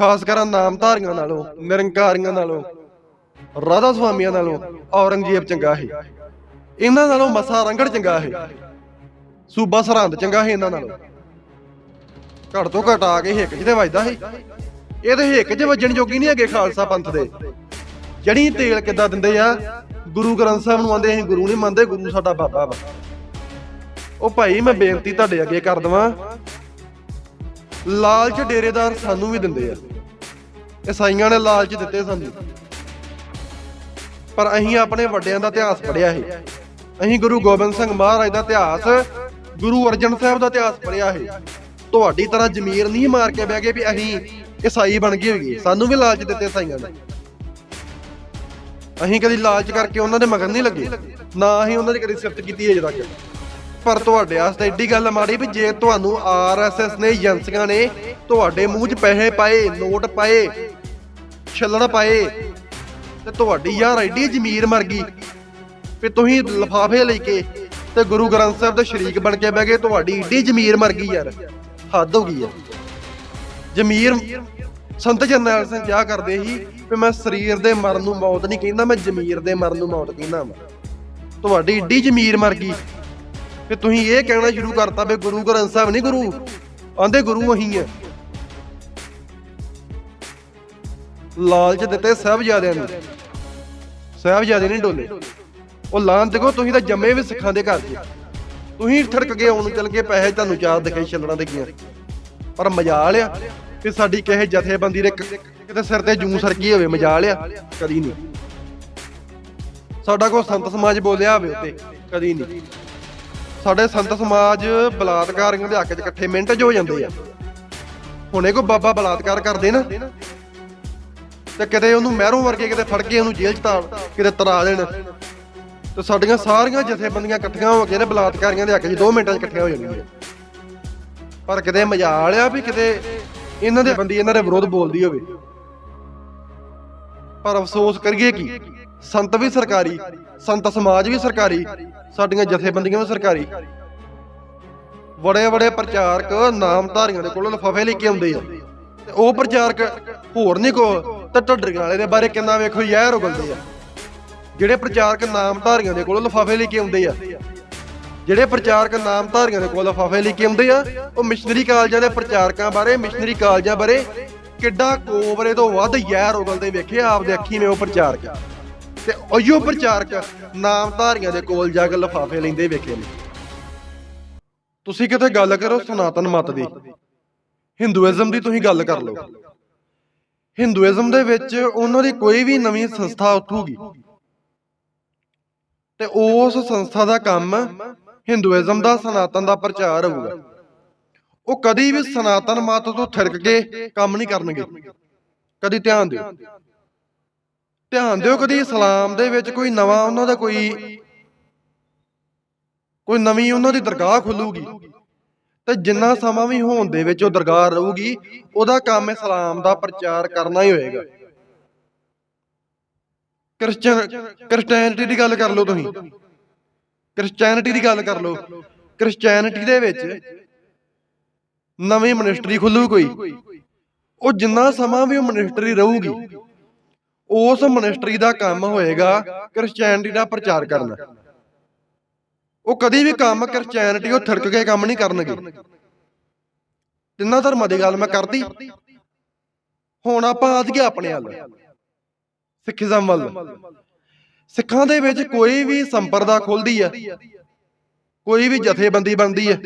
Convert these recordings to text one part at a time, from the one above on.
ਖਾਸ ਕਰ ਨਾਮਧਾਰੀਆਂ ਨਾਲੋਂ, ਨਿਰੰਕਾਰੀਆਂ ਨਾਲੋਂ, ਰਾਧਾ ਸੁਆਮੀਆਂ ਨਾਲੋਂ ਔਰੰਗਜ਼ੇਬ ਚੰਗਾ ਹੈ ਇਹਨਾਂ ਨਾਲੋਂ ਮਸਾ ਰੰਗੜ ਚੰਗਾ ਹੈ ਸੂਬਾ ਸਰਹੰਦ ਚੰਗਾ ਹੈ ਇਹਨਾਂ ਨਾਲੋਂ। ਘੜ ਤੋਂ ਘਟ ਆ ਕੇ ਹਿੱਕ 'ਚ ਤੇ ਵੱਜਦਾ ਸੀ। ਇਹਦੇ ਹਿੱਕ 'ਚ ਵੱਜਣ ਜੋਗੀ ਨਹੀਂ ਹੈਗੇ ਖਾਲਸਾ ਪੰਥ ਦੇ। ਜੜੀ ਤੇਲ ਕਿੱਦਾਂ ਦਿੰਦੇ ਆ? ਗੁਰੂ ਗ੍ਰੰਥ ਸਾਹਿਬ ਨੂੰ ਆਂਦੇ ਅਸੀਂ ਗੁਰੂ ਨਹੀਂ ਮੰਨਦੇ, ਗੁਰੂ ਸਾਡਾ ਬਾਬਾ ਵਾ। ਉਹ ਭਾਈ, ਮੈਂ ਬੇਨਤੀ ਤੁਹਾਡੇ ਅੱਗੇ ਕਰ ਦਵਾਂ। ਲਾਲਚ ਡੇਰੇਦਾਰ ਸਾਨੂੰ ਵੀ ਦਿੰਦੇ ਆ। ਈਸਾਈਆਂ ਨੇ ਲਾਲਚ ਦਿੱਤੇ ਸਾਨੂੰ। ਪਰ ਅਸੀਂ ਆਪਣੇ ਵੱਡਿਆਂ ਦਾ ਇਤਿਹਾਸ ਪੜਿਆ ਹੈ ਅਸੀਂ ਗੁਰੂ ਗੋਬਿੰਦ ਸਿੰਘ ਮਹਾਰਾਜ ਦਾ ਇਤਿਹਾਸ, ਗੁਰੂ ਅਰਜਨ ਸਾਹਿਬ ਦਾ ਇਤਿਹਾਸ ਪੜ੍ਹਿਆ ਹੈ ਤੁਹਾਡੀ ਤਰ੍ਹਾਂ ਜ਼ਮੀਰ ਨਹੀਂ ਮਾਰ ਕੇ ਬਹਿ ਗਏ ਵੀ ਅਸੀਂ ਈਸਾਈ ਬਣ ਗਏ ਹੋਈਏ। ਸਾਨੂੰ ਵੀ ਲਾਲਚ ਦਿੱਤੇ ਈਸਾਈਆਂ ਨੇ। ਅਸੀਂ ਕਦੀ ਲਾਲਚ ਕਰਕੇ ਉਹਨਾਂ ਦੇ ਮਗਰ ਨਹੀਂ ਲੱਗੇ। ਨਾ ਅਸੀਂ ਉਹਨਾਂ ਦੀ ਕਦੀ ਸਿਫਤ ਕੀਤੀ ਹੈ ਅਜੇ ਤੱਕ। ਪਰ ਤੁਹਾਡੇ ਵਾਸਤੇ ਏਡੀ ਗੱਲ ਮਾੜੀ ਵੀ ਜੇ ਤੁਹਾਨੂੰ ਆਰਐਸਐਸ ਨੇ ਏਜੰਸੀਆਂ ਨੇ ਤੁਹਾਡੇ ਮੂੰਹ 'ਚ ਪੈਸੇ ਪਾਏ, ਨੋਟ ਪਾਏ, ਛੱਲਣ ਪਾਏ, ਤੇ ਤੁਹਾਡੀ ਯਾਰ ਐਡੀ ਜ਼ਮੀਰ ਮਰ ਗਈ ਵੀ ਤੁਸੀਂ ਲਫਾਫੇ ਲੈ ਕੇ ਤੇ ਗੁਰੂ ਗ੍ਰੰਥ ਸਾਹਿਬ ਦੇ ਸ਼ਰੀਕ ਬਣ ਕੇ ਬਹਿ ਗਏ, ਤੁਹਾਡੀ ਏਡੀ ਜ਼ਮੀਰ ਮਰ ਗਈ ਯਾਰ, ਹੱਦ ਹੋ ਗਈ ਯਾਰ। ਜ਼ਮੀਰ ਸੰਤ ਜਰਨੈਲ ਸਿੰਘ ਕਿਹਾ ਕਰਦੇ ਸੀ ਵੀ ਮੈਂ ਸਰੀਰ ਦੇ ਮਰਨ ਨੂੰ ਮੌਤ ਨਹੀਂ ਕਹਿੰਦਾ, ਮੈਂ ਜ਼ਮੀਰ ਦੇ ਮਰਨ ਨੂੰ ਮੌਤ ਕਹਿੰਦਾ ਤੁਹਾਡੀ ਏਡੀ ਜ਼ਮੀਰ ਮਰ ਗਈ। ਤੇ ਤੁਸੀਂ ਇਹ ਕਹਿਣਾ ਸ਼ੁਰੂ ਕਰਤਾ ਵੀ ਗੁਰੂ ਗ੍ਰੰਥ ਸਾਹਿਬ ਨਹੀਂ ਗੁਰੂ? ਆਂਦੇ ਗੁਰੂ ਅਹੀਂ ਆ। ਲਾਲਚ ਦਿੱਤੇ ਸਾਹਿਬਜ਼ਾਦਿਆਂ ਨੂੰ। ਸਾਹਿਬਜ਼ਾਦੇ ਨਹੀਂ ਡੋਲੇ। ਉਹ ਲਾਂ ਦੇਖੋ ਤੁਸੀਂ ਤਾਂ ਜੰਮੇ ਵੀ ਸਿੱਖਾਂ ਦੇ ਘਰ 'ਚ ਤੁਸੀਂ ਥੜਕ ਕੇ ਆਉਣ ਚੱਲ ਕੇ ਪੈਸੇ ਤੁਹਾਨੂੰ ਚਾਰ ਦਿਖੇ ਛੱਲਣਾ ਦੇ ਗਈਆਂ ਪਰ ਮਜਾਲ ਆ ਕਿ ਸਾਡੀ ਕਿਸੇ ਜਥੇਬੰਦੀ ਦੇ ਕਿਤੇ ਸਿਰ ਤੇ ਜੂੰ ਸਰਕੀ ਹੋਵੇ, ਮਜਾਲ ਆ। ਕਦੀ ਨਹੀਂ। ਸਾਡਾ ਕੋ ਸੰਤ ਸਮਾਜ ਬੋਲਿਆ ਹੋਵੇ ਉੱਤੇ, ਕਦੀ ਨਹੀਂ। ਸਾਡੇ ਸੰਤ ਸਮਾਜ ਬਲਾਤਕਾਰੀਆਂ ਦੇ ਹੱਕ 'ਚ ਇਕੱਠੇ ਮਿੰਟ 'ਚ ਹੋ ਜਾਂਦੇ ਆ। ਹੁਣੇ ਕੋ ਬਾਬਾ ਬਲਾਤਕਾਰ ਕਰਦੇ ਨਾ, ਤੇ ਕਿਤੇ ਉਹਨੂੰ ਮਹਿਰੋਂ ਵਰਗੇ ਕਿਤੇ ਫੜ ਕੇ ਉਹਨੂੰ ਜੇਲ੍ਹ 'ਚ ਤਾੜ ਕਿਤੇ ਤਰਾ ਦੇਣ। ਤੇ ਸਾਡੀਆਂ ਸਾਰੀਆਂ ਜਥੇਬੰਦੀਆਂ ਇਕੱਠੀਆਂ ਹੋ ਕੇ ਤੇ ਬਲਾਤਕਾਰੀਆਂ ਦੇ ਹੱਕ 'ਚ 2 ਮਿੰਟਾਂ 'ਚ ਇਕੱਠੀਆਂ ਹੋ ਜਾਂਦੀਆਂ। ਪਰ ਕਿਤੇ ਮਜਾਲ ਆ ਵੀ ਕਿਤੇ ਇਹਨਾਂ ਦੇ ਬੰਦੀ ਇਹਨਾਂ ਦੇ ਵਿਰੋਧ ਬੋਲਦੀ ਹੋਵੇ। ਪਰ ਅਫਸੋਸ ਕਰੀਏ ਕੀ? ਸੰਤ ਵੀ ਸਰਕਾਰੀ, ਸੰਤ ਸਮਾਜ ਵੀ ਸਰਕਾਰੀ, ਸਾਡੀਆਂ ਜਥੇਬੰਦੀਆਂ ਵੀ ਸਰਕਾਰੀ। ਬੜੇ ਬੜੇ ਪ੍ਰਚਾਰਕ ਨਾਮਧਾਰੀਆਂ ਦੇ ਕੋਲ ਲਿਫਾਫੇ ਲੈ ਕੇ ਆਉਂਦੇ ਆ। ਤੇ ਉਹ ਪ੍ਰਚਾਰਕ ਹੋਰ ਨਹੀਂ ਕੋ ਤੇ ਢੱਡਰੀਆਂ ਵਾਲੇ ਦੇ ਬਾਰੇ ਕਿੰਨਾ ਵੇਖੋ ਯਾਰ ਉਗਲਦੇ ਆ। ਜਿਹੜੇ ਪ੍ਰਚਾਰਕ ਨਾਮਧਾਰੀਆਂ ਦੇ ਕੋਲ ਲਿਫਾਫੇ ਲੈ ਕੇ ਆਉਂਦੇ ਆ। ਜਿਹੜੇ ਪ੍ਰਚਾਰਕ ਨਾਮਧਾਰੀਆਂ ਦੇ ਕੋਲ ਲਿਫਾਫੇ ਲੈ ਕੇ ਆਉਂਦੇ ਆ, ਉਹ ਮਿਸ਼ਨਰੀ ਕਾਲਜਾਂ ਦੇ ਪ੍ਰਚਾਰਕਾਂ ਬਾਰੇ, ਮਿਸ਼ਨਰੀ ਕਾਲਜਾਂ ਬਾਰੇ ਕਿੱਡਾ ਕੋਬਰੇ ਤੋਂ ਵੱਧ ਯਾਰ ਉਗਲਦੇ ਵੇਖੇ ਆਪਦੇ ਅੱਖੀ ਨੇ ਉਹ ਪ੍ਰਚਾਰਕ। ਤੇ ਉਹੀਓ ਪ੍ਰਚਾਰਕ ਨਾਮਧਾਰੀਆਂ ਦੇ ਕੋਲ ਜਾ ਕੇ ਲਿਫਾਫੇ ਲੈਂਦੇ ਵੇਖੇ ਨੇ। ਤੁਸੀਂ ਕਿਤੇ ਗੱਲ ਕਰੋ ਸਨਾਤਨ ਮਤ ਦੀ। ਹਿੰਦੂਇਜ਼ਮ ਦੀ ਤੁਸੀਂ ਗੱਲ ਕਰ ਲਓ। ਹਿੰਦੂਇਜ਼ਮ ਦੇ ਵਿੱਚ ਉਹਨਾਂ ਦੀ ਕੋਈ ਵੀ ਨਵੀਂ ਸੰਸਥਾ ਉੱਠੂਗੀ। ਤੇ ਉਸ ਸੰਸਥਾ ਦਾ ਕੰਮ ਹਿੰਦੂਇਜ਼ਮ ਦਾ ਸਨਾਤਨ ਦਾ ਪ੍ਰਚਾਰ ਹੋਊਗਾ। ਉਹ ਕਦੀ ਵੀ ਸਨਾਤਨ ਮਤ ਤੋਂ ਥਿਰਕ ਕੇ ਕੰਮ ਨਹੀਂ ਕਰਨਗੇ। ਕਦੀ ਧਿਆਨ ਦਿਓ। ਧਿਆਨ ਦਿਓ ਕਦੀ ਇਸਲਾਮ ਦੇ ਵਿੱਚ ਕੋਈ ਨਵਾਂ ਉਹਨਾਂ ਦਾ ਕੋਈ ਕੋਈ ਨਵੀਂ ਉਹਨਾਂ ਦੀ ਦਰਗਾਹ ਖੁੱਲੂਗੀ। ਤੇ ਜਿੰਨਾ ਸਮਾਂ ਵੀ ਹੋਣ ਦੇ ਵਿੱਚ ਉਹ ਦਰਗਾਹ ਰਹੂਗੀ, ਉਹਦਾ ਕੰਮ ਇਸਲਾਮ ਦਾ ਪ੍ਰਚਾਰ ਕਰਨਾ ਹੀ ਹੋਏਗਾ। ਕ੍ਰਿਸਚਨ ਕ੍ਰਿਸਚੀਅਨਿਟੀ ਦੀ ਗੱਲ ਕਰ ਲਓ ਤੁਸੀਂ। ਕ੍ਰਿਸਚੀਅਨਿਟੀ ਦੀ ਗੱਲ ਕਰ ਲਓ। ਕ੍ਰਿਸਚੀਅਨਿਟੀ ਦੇ ਵਿੱਚ ਨਵੀਂ ਮਿਨਿਸਟਰੀ ਖੁੱਲੂ ਕੋਈ। ਉਹ ਜਿੰਨਾ ਸਮਾਂ ਵੀ ਉਹ ਮਿਨਿਸਟਰੀ ਰਹੂਗੀ ਉਸ ਮਨਿਸਟਰੀ ਦਾ ਕੰਮ ਹੋਏਗਾ ਕ੍ਰਿਸਚੀਅਨਿਟੀ ਦਾ ਪ੍ਰਚਾਰ ਕਰਨਾ। ਉਹ ਕਦੀ ਵੀ ਕੰਮ ਕ੍ਰਿਸਚੀਅਨਿਟੀ ਉਹ ਥਿਰਕ ਕੇ ਕੰਮ ਨਹੀਂ ਕਰਨਗੇ। ਤਿੰਨਾਂ ਧਰਮਾਂ ਦੀ ਗੱਲ ਮੈਂ ਕਰਦੀ, ਹੁਣ ਆਪਾਂ ਆ ਗਿਆ ਆਪਣੇ ਵੱਲ, ਸਿੱਖੀਜ਼ਮ ਵੱਲ। ਸਿੱਖਾਂ ਦੇ ਵਿੱਚ ਕੋਈ ਵੀ ਸੰਪਰਦਾ ਖੁੱਲਦੀ ਆ, ਕੋਈ ਵੀ ਜਥੇਬੰਦੀ ਬਣਦੀ ਆ।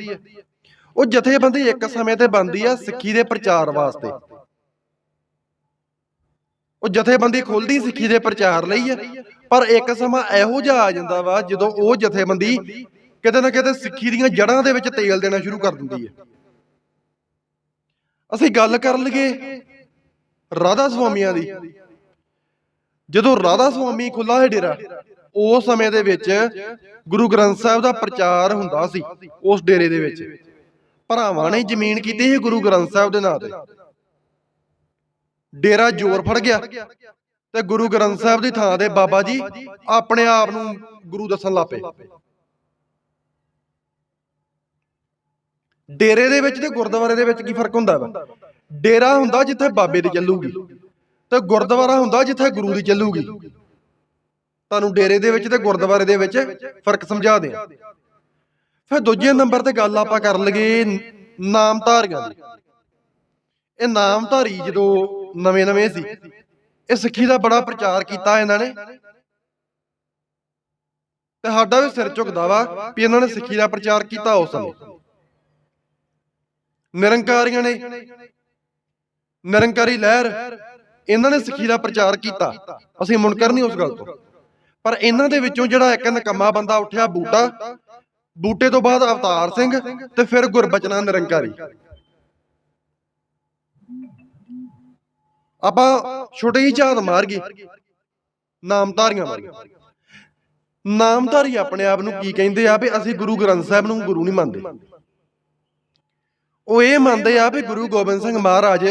ਉਹ ਜਥੇਬੰਦੀ ਇੱਕ ਸਮੇਂ ਤੇ ਬਣਦੀ ਆ ਸਿੱਖੀ ਦੇ ਪ੍ਰਚਾਰ ਵਾਸਤੇ। ਉਹ ਜਥੇਬੰਦੀ ਖੁੱਲਦੀ ਸਿੱਖੀ ਦੇ ਪ੍ਰਚਾਰ ਲਈ ਆ। ਪਰ ਇੱਕ ਸਮਾਂ ਇਹੋ ਜਿਹਾ ਆ ਜਾਂਦਾ ਵਾ ਜਦੋਂ ਉਹ ਜਥੇਬੰਦੀ ਕਿਤੇ ਨਾ ਕਿਤੇ ਸਿੱਖੀ ਦੀਆਂ ਜੜ੍ਹਾਂ ਦੇ ਵਿੱਚ ਤੇਲ ਦੇਣਾ ਸ਼ੁਰੂ ਕਰ ਦਿੰਦੀ ਹੈ ਅਸੀਂ ਗੱਲ ਕਰ ਲਈਏ ਰਾਧਾ ਸੁਆਮੀਆਂ ਦੀ। ਜਦੋਂ ਰਾਧਾ ਸੁਆਮੀ ਖੁੱਲਾ ਹੈ ਡੇਰਾ ਉਸ ਸਮੇਂ ਦੇ ਵਿੱਚ ਗੁਰੂ ਗ੍ਰੰਥ ਸਾਹਿਬ ਦਾ ਪ੍ਰਚਾਰ ਹੁੰਦਾ ਸੀ ਉਸ ਡੇਰੇ ਦੇ ਵਿੱਚ। ਭਰਾਵਾਂ ਨੇ ਜ਼ਮੀਨ ਕੀਤੀ ਸੀ ਗੁਰੂ ਗ੍ਰੰਥ ਸਾਹਿਬ ਦੇ ਨਾਂ ਤੇ। ਡੇਰਾ ਜ਼ੋਰ ਫੜ ਗਿਆ। ਤੇ ਗੁਰੂ ਗ੍ਰੰਥ ਸਾਹਿਬ ਦੀ ਥਾਂ ਤੇ ਬਾਬਾ ਜੀ ਆਪਣੇ ਆਪ ਨੂੰ ਗੁਰੂ ਦੱਸਣ ਲੱਪੇ ਡੇਰੇ ਦੇ ਵਿੱਚ ਤੇ ਗੁਰਦੁਆਰੇ ਦੇ ਵਿੱਚ ਕੀ ਫ਼ਰਕ ਹੁੰਦਾ ਵਾ? ਡੇਰਾ ਹੁੰਦਾ ਜਿੱਥੇ ਬਾਬੇ ਦੀ ਚੱਲੂਗੀ ਤੇ ਗੁਰਦੁਆਰਾ ਹੁੰਦਾ ਜਿੱਥੇ ਗੁਰੂ ਦੀ ਚੱਲੂਗੀ। ਤੁਹਾਨੂੰ ਡੇਰੇ ਦੇ ਵਿੱਚ ਤੇ ਗੁਰਦੁਆਰੇ ਦੇ ਵਿੱਚ ਫ਼ਰਕ ਸਮਝਾ ਦਿਆਂ। ਫਿਰ ਦੂਜੇ ਨੰਬਰ ਤੇ ਗੱਲ ਆਪਾਂ ਕਰ ਲਈਏ ਨ- ਨਾਮਧਾਰੀਆਂ ਦੀ। ਇਹ ਨਾਮਧਾਰੀ ਜਦੋਂ ਨਵੇਂ-ਨਵੇਂ ਸੀ, ਇਹ ਸਿੱਖੀ ਦਾ ਬੜਾ ਪ੍ਰਚਾਰ ਕੀਤਾ ਇਹਨਾਂ ਨੇ। ਤੇ ਸਾਡਾ ਵੀ ਸਿਰ ਝੁਕਦਾ ਵਾ ਵੀ ਇਹਨਾਂ ਨੇ ਸਿੱਖੀ ਦਾ ਪ੍ਰਚਾਰ ਕੀਤਾ ਉਸ ਸਮੇਂ। ਨਿਰੰਕਾਰੀਆਂ ਨੇ, ਨਿਰੰਕਾਰੀ ਲਹਿਰ, ਇਹਨਾਂ ਨੇ ਸਿੱਖੀ ਦਾ ਪ੍ਰਚਾਰ ਕੀਤਾ। ਅਸੀਂ ਮੁਨਕਰ ਨਹੀਂ ਉਸ ਗੱਲ ਤੋਂ। ਪਰ ਇਹਨਾਂ ਦੇ ਵਿੱਚੋਂ ਜਿਹੜਾ ਇੱਕ ਨਕਮਾ ਬੰਦਾ ਉੱਠਿਆ ਬੂਟਾ, ਬੂਟੇ ਤੋਂ ਬਾਅਦ ਅਵਤਾਰ ਸਿੰਘ ਤੇ ਫਿਰ ਗੁਰਬਚਨਾ ਨਿਰੰਕਾਰੀ। ਆਪਾਂ ਛੋਟੇ ਜਿਹੀ ਝਾਤ ਮਾਰ ਗਏ ਨਾਮਧਾਰੀਆਂ ਮਾਰੀਆਂ ਨਾਮਧਾਰੀ ਆਪਣੇ ਆਪ ਨੂੰ ਕੀ ਕਹਿੰਦੇ ਆ ਵੀ ਅਸੀਂ ਗੁਰੂ ਗ੍ਰੰਥ ਸਾਹਿਬ ਨੂੰ ਗੁਰੂ ਨਹੀਂ ਮੰਨਦੇ। ਉਹ ਇਹ ਮੰਨਦੇ ਆ ਵੀ ਗੁਰੂ ਗੋਬਿੰਦ ਸਿੰਘ ਮਹਾਰਾਜ,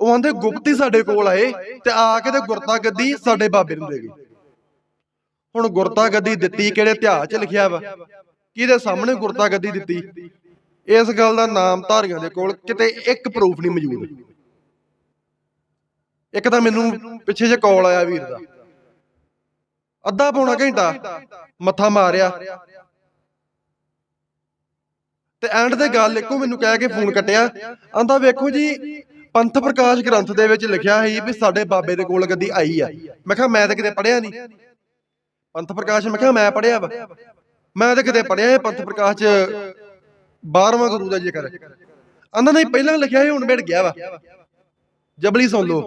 ਉਹ ਆਂਦੇ ਗੁਪਤੀ ਸਾਡੇ ਕੋਲ ਆਏ ਤੇ ਆ ਕੇ ਤੇ ਗੁਰਤਾ ਗੱਦੀ ਸਾਡੇ ਬਾਬੇ ਨੂੰ ਦੇ ਗਏ। ਹੁਣ ਗੁਰਤਾ ਗੱਦੀ ਦਿੱਤੀ ਕਿਹੜੇ ਇਤਿਹਾਸ 'ਚ ਲਿਖਿਆ ਵਾ? ਕਿਹਦੇ ਸਾਹਮਣੇ ਗੁਰਤਾ ਗੱਦੀ ਦਿੱਤੀ? ਇਸ ਗੱਲ ਦਾ ਨਾਮ ਧਾਰੀਆਂ ਦੇ ਕੋਲ ਕਿਤੇ ਇੱਕ ਪ੍ਰੂਫ ਨਹੀਂ ਮੌਜੂਦ। ਇੱਕ ਤਾਂ ਮੈਨੂੰ ਪਿੱਛੇ ਜੇ ਕਾਲ ਆਇਆ ਵੀਰ ਦਾ। ਅੱਧਾ ਪੌਣਾ ਘੰਟਾ ਮੱਥਾ ਮਾਰਿਆ। ਤੇ ਐਂਡ ਤੇ ਗੱਲ ਇੱਕੋ ਮੈਨੂੰ ਕਹਿ ਕੇ ਫੋਨ ਕੱਟਿਆ। ਆਂਦਾ ਵੇਖੋ ਜੀ, ਪੰਥ ਪ੍ਰਕਾਸ਼ ਗ੍ਰੰਥ ਦੇ ਵਿੱਚ ਲਿਖਿਆ ਹੈ ਵੀ ਸਾਡੇ ਬਾਬੇ ਦੇ ਕੋਲ ਗੱਦੀ ਆਈ ਆ। ਮੈਂ ਕਿਹਾ, ਮੈਂ ਤਾਂ ਕਿਤੇ ਪੜਿਆ ਨਹੀਂ ਪੰਥ ਪ੍ਰਕਾਸ਼, ਮੈਂ ਕਿਹਾ, ਮੈਂ ਪੜਿਆ ਵਾ। ਮੈਂ ਤਾਂ ਕਿਤੇ ਪੜਿਆ ਇਹ ਪੰਥ ਪ੍ਰਕਾਸ਼ ਚ 12ਵਾਂ ਗੁਰੂ ਦਾ ਜ਼ਿਕਰ। ਆਂਦਾ, ਨਹੀਂ, ਪਹਿਲਾਂ ਲਿਖਿਆ ਸੀ, ਹੁਣ ਮਿਟ ਗਿਆ ਵਾ। ਜਬਲੀ ਸੁਣ ਲਓ।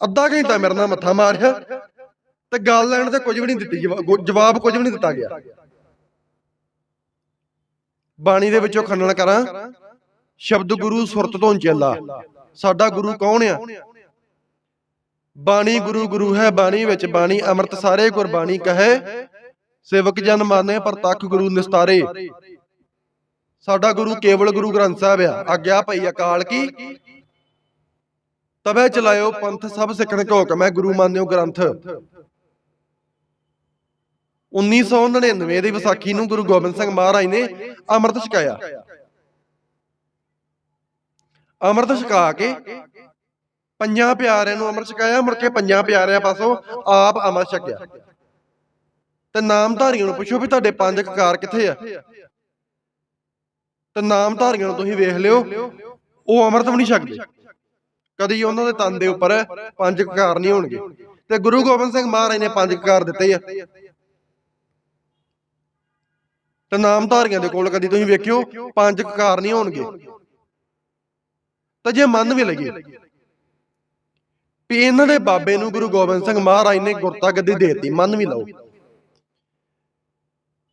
ਅੱਧਾ ਘੰਟਾ ਮੇਰੇ ਨਾਲ ਮੱਥਾ ਮਾਰਿਆ ਤੇ ਗੱਲ ਲੈਣ ਤੇ ਕੁਝ ਵੀ ਨਹੀਂ ਦਿੱਤੀ ਜਵਾਬ ਕੁਝ ਵੀ ਨਹੀਂ ਦਿੱਤਾ ਗਿਆ। ਬਾਣੀ ਦੇ ਵਿੱਚੋਂ ਖੰਡਨ ਕਰਾਂ, ਸ਼ਬਦ ਗੁਰੂ ਸੁਰਤ ਤੋਂ ਚੱਲਾ, ਸਾਡਾ ਗੁਰੂ ਕੌਣ ਆ? ਬਾਣੀ ਗੁਰੂ ਗੁਰੂ ਹੈ, ਬਾਣੀ ਵਿੱਚ ਬਾਣੀ ਅੰਮ੍ਰਿਤ ਸਾਰੇ ਗੁਰਬਾਣੀ ਕਹੇ, ਸੇਵਕ ਜਨ ਮਾਨੇ ਪਰ ਗੁਰੂ ਨਿਸਤਾਰੇ। ਸਾਡਾ ਗੁਰੂ ਕੇਵਲ ਗੁਰੂ ਗ੍ਰੰਥ ਸਾਹਿਬ ਆ, ਆਗਿਆ ਭਈ ਅਕਾਲ ਕੀ? ਤਬੇ ਚਲਾਇਓ, ਪੰਥ ਸਭ ਸਿੱਖਣ ਕੋ ਹੁਕਮ ਹੈ ਗੁਰੂ ਮਾਨਿਓ ਗ੍ਰੰਥ। 1999 ਦੀ ਵਿਸਾਖੀ ਨੂੰ ਗੁਰੂ ਗੋਬਿੰਦ ਸਿੰਘ ਮਹਾਰਾਜ ਨੇ ਅੰਮ੍ਰਿਤ ਛਕਾਇਆ। ਅੰਮ੍ਰਿਤ ਛਕਾ ਕੇ ਪੰਜਾਂ ਪਿਆਰਿਆਂ ਨੂੰ ਅੰਮ੍ਰਿਤ ਛਕਾਇਆ, ਮੁੜ ਕੇ ਪੰਜਾਂ ਪਿਆਰਿਆਂ ਪਾਸੋਂ ਆਪ ਅੰਮ੍ਰਿਤ ਛਕਿਆ। ਤੇ ਨਾਮਧਾਰੀਆਂ ਨੂੰ ਪੁੱਛੋ ਵੀ ਤੁਹਾਡੇ ਪੰਜ ਕਕਾਰ ਕਿੱਥੇ ਆ? ਤੇ ਨਾਮਧਾਰੀਆਂ ਨੂੰ ਤੁਸੀਂ ਵੇਖ ਲਿਓ, ਉਹ ਅੰਮ੍ਰਿਤ ਵੀ ਨਹੀਂ ਛਕਦੇ। ਕਦੀ ਉਹਨਾਂ ਦੇ ਤਨ ਦੇ ਉੱਪਰ ਪੰਜ ਕਕਾਰ ਨਹੀਂ ਹੋਣਗੇ। ਤੇ ਗੁਰੂ ਗੋਬਿੰਦ ਸਿੰਘ ਮਹਾਰਾਜ ਨੇ ਪੰਜ ਕਕਾਰ ਦਿੱਤੇ ਆ। ਤੇ ਨਾਮਧਾਰੀਆਂ ਦੇ ਕੋਲ ਕਦੀ ਤੁਸੀਂ ਵੇਖਿਓ, ਪੰਜ ਕਕਾਰ ਨਹੀਂ ਹੋਣਗੇ। ਤਾਂ ਜੇ ਮੰਨ ਵੀ ਲਈਏ ਵੀ ਇਹਨਾਂ ਦੇ ਬਾਬੇ ਨੂੰ ਗੁਰੂ ਗੋਬਿੰਦ ਸਿੰਘ ਮਹਾਰਾਜ ਨੇ ਗੁਰਤਾ ਗੱਦੀ ਦੇਤੀ, ਮੰਨ ਵੀ ਲਓ।